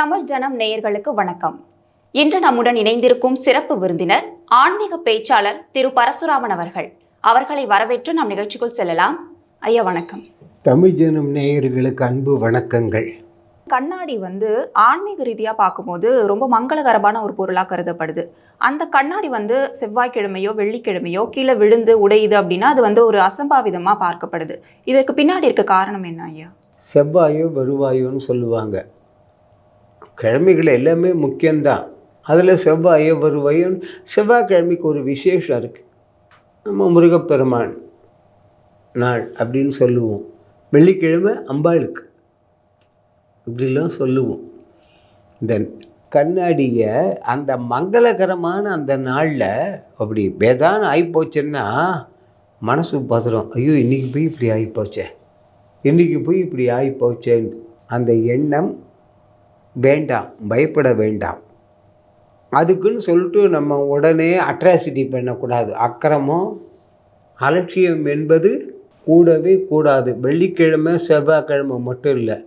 தமிழ் ஜனம் நேயர்களுக்கு வணக்கம். இன்று நம்முடன் இணைந்திருக்கும் சிறப்பு விருந்தினர் ஆன்மீக பேச்சாளர் திரு பரசுராமன் அவர்கள். அவர்களை வரவேற்று நம் நிகழ்ச்சிக்குள் செல்லலாம். ஐயா வணக்கம். தமிழ் ஜனம் நேயர்களுக்கு அன்பு வணக்கங்கள். கண்ணாடி வந்து ஆன்மீக ரீதியாக பார்க்கும்போது ரொம்ப மங்களகரமான ஒரு பொருளாக கருதப்படுது. அந்த கண்ணாடி வந்து செவ்வாய்க்கிழமையோ வெள்ளிக்கிழமையோ கீழே விழுந்து உடையுது அப்படின்னா அது வந்து ஒரு அசம்பாவிதமாக பார்க்கப்படுது. இதற்கு பின்னாடி இருக்க காரணம் என்ன ஐயா? செவ்வாயோ வருவாயோன்னு சொல்லுவாங்க. கிழமைகள் எல்லாமே முக்கியம்தான். அதில் செவ்வாயோ வருவாயும் செவ்வாய்க்கிழமைக்கு ஒரு விசேஷம் இருக்குது நம்ம முருகப்பெருமான் நாள் அப்படின்னு சொல்லுவோம். வெள்ளிக்கிழமை அம்பாளுக்கு. இப்படிலாம் சொல்லுவோம். இந்த கண்ணாடியை அந்த மங்களகரமான அந்த நாளில் அப்படி வேதான ஆகிப்போச்சுன்னா மனசு பதறும். ஐயோ இன்றைக்கி போய் இப்படி ஆகிப்போச்சே இன்றைக்கி போய் இப்படி ஆகிப்போச்சேன்னு அந்த எண்ணம் வேண்டாம் பயப்பட வேண்டாம். அதுக்குன்னு சொல்லிட்டு நம்ம உடனே அட்ராசிட்டி பண்ணக்கூடாது. அக்கிரமம் அலட்சியம் என்பது கூடவே கூடாது. வெள்ளிக்கிழமை செவ்வாய்க்கிழமை மட்டும் இல்லை.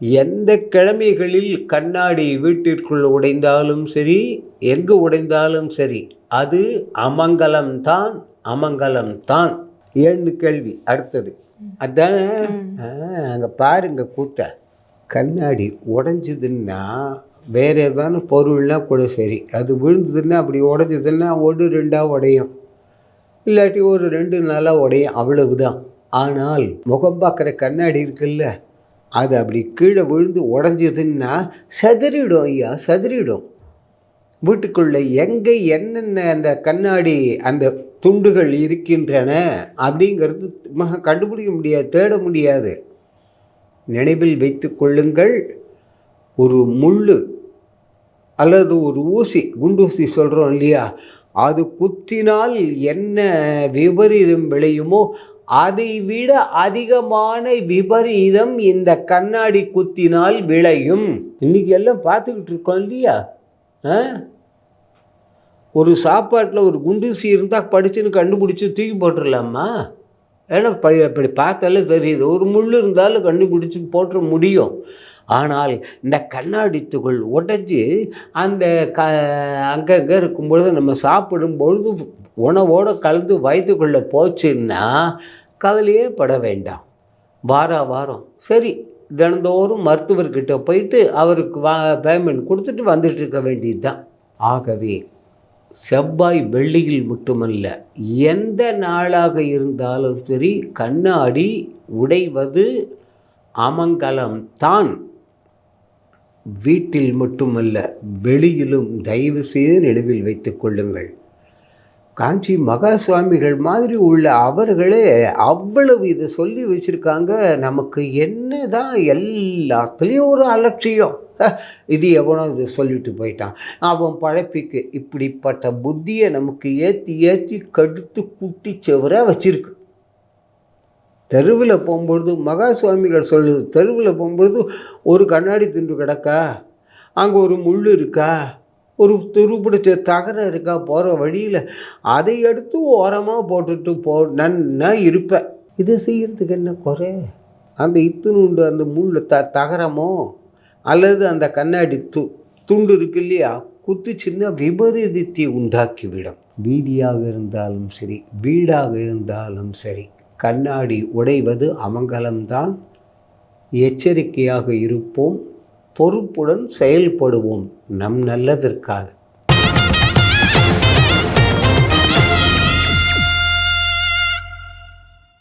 எந்த கிழமைகளில் கண்ணாடி வீட்டிற்குள் உடைந்தாலும் சரி எங்கு உடைந்தாலும் சரி அது அமங்கலம்தான் அமங்கலம்தான் ஏன்னு கேள்வி அடுத்தது. அதானே? அங்கே பாருங்க கூத்த. கண்ணாடி உடஞ்சிதுன்னா வேற ஏதான பொருள்னா கூட சரி. அது விழுந்ததுன்னா அப்படி உடஞ்சதுன்னா ஒன்று ரெண்டாக உடையும். இல்லாட்டி ஒரு ரெண்டு நாளாக உடையும் அவ்வளவுதான். ஆனால் முகம் பார்க்குற கண்ணாடி இருக்குல்ல அது அப்படி கீழே விழுந்து உடஞ்சதுன்னா செதறிடும் ஐயா செதறிடும். வீட்டுக்குள்ளே எங்கே என்னென்ன அந்த கண்ணாடி அந்த துண்டுகள் இருக்கின்றன அப்படிங்கிறது கண்டுபிடிக்க முடியாது தேட முடியாது. நினைவில் வைத்து கொள்ளுங்கள். ஒரு முள் அல்லது ஒரு ஊசி குண்டூசி சொல்கிறோம் இல்லையா? அது குத்தினால் என்ன விபரீதம் விளையுமோ அதை விட அதிகமான விபரீதம் இந்த கண்ணாடி குத்தினால் விளையும். இன்னைக்கு எல்லாம் பார்த்துக்கிட்டு இருக்கோம் இல்லையா? ஆ? ஒரு சாப்பாட்டில் ஒரு குண்டூசி இருந்தால் படிச்சுன்னு கண்டுபிடிச்சி தூக்கி போட்டுடலாமா ஏன்னா இப்படி பார்த்தாலே தெரியுது. ஒரு முள் இருந்தாலும் கண்டுபிடிச்சி போட்டுற முடியும். ஆனால் இந்த கண்ணாடி துகள் உடஞ்சி அந்த க அங்கங்கே இருக்கும்பொழுது நம்ம சாப்பிடும்பொழுது உணவோடு கலந்து வயிற்றுக்குள்ளே போச்சுன்னா கவலையே பட வேண்டாம். வார வாரம். சரி தினந்தோறும் மருத்துவர்கிட்ட போயிட்டு அவருக்கு வா பேமெண்ட் கொடுத்துட்டு வந்துட்டு இருக்க வேண்டியது தான் ஆகவே செவ்வாய் வெள்ளியில் மட்டுமல்ல எந்த நாளாக இருந்தாலும் சரி கண்ணாடி உடைவது அமங்கலம்தான் வீட்டில் மட்டுமல்ல வெளியிலும் தயவு செய்து நினைவில் வைத்துக் கொள்ளுங்கள். காஞ்சி மகா சுவாமிகள் மாதிரி உள்ள அவர்களே அவ்வளவு இதை சொல்லி வச்சுருக்காங்க. நமக்கு என்ன தான் எல்லாத்துலேயும் ஒரு அலட்சியம். இது எவனோ இது சொல்லிட்டு போயிட்டான். அவன் பழப்பிக்கு இப்படிப்பட்ட புத்தியை நமக்கு ஏற்றி ஏற்றி கடுத்து குட்டி செவராக வச்சிருக்கு. தெருவில் போகும்பொழுது மகா சுவாமிகள் சொல்லுது தெருவில் போகும்பொழுது ஒரு கண்ணாடி துண்டு கிடக்கா? அங்கே ஒரு முள் இருக்கா? ஒரு துருப்பிடிச்ச தகரம் இருக்கா? போகிற வழியில். அதை எடுத்து ஓரமாக போட்டுட்டு போ நன்னா இருப்பேன் இதை செய்கிறதுக்கு என்ன குறை? அந்த இத்துணுண்டு அந்த முள் த தகரமோ? அல்லது அந்த கண்ணாடி து துண்டு இருக்கு இல்லையா? குத்து சின்ன விபரீதத்தை உண்டாக்கிவிடும். வீதியாக இருந்தாலும் சரி வீடாக இருந்தாலும் சரி கண்ணாடி உடைவது அமங்கலம்தான். எச்சரிக்கையாக இருப்போம் பொறுப்புடன் செயல்படுவோம். நம் நல்லதற்காக.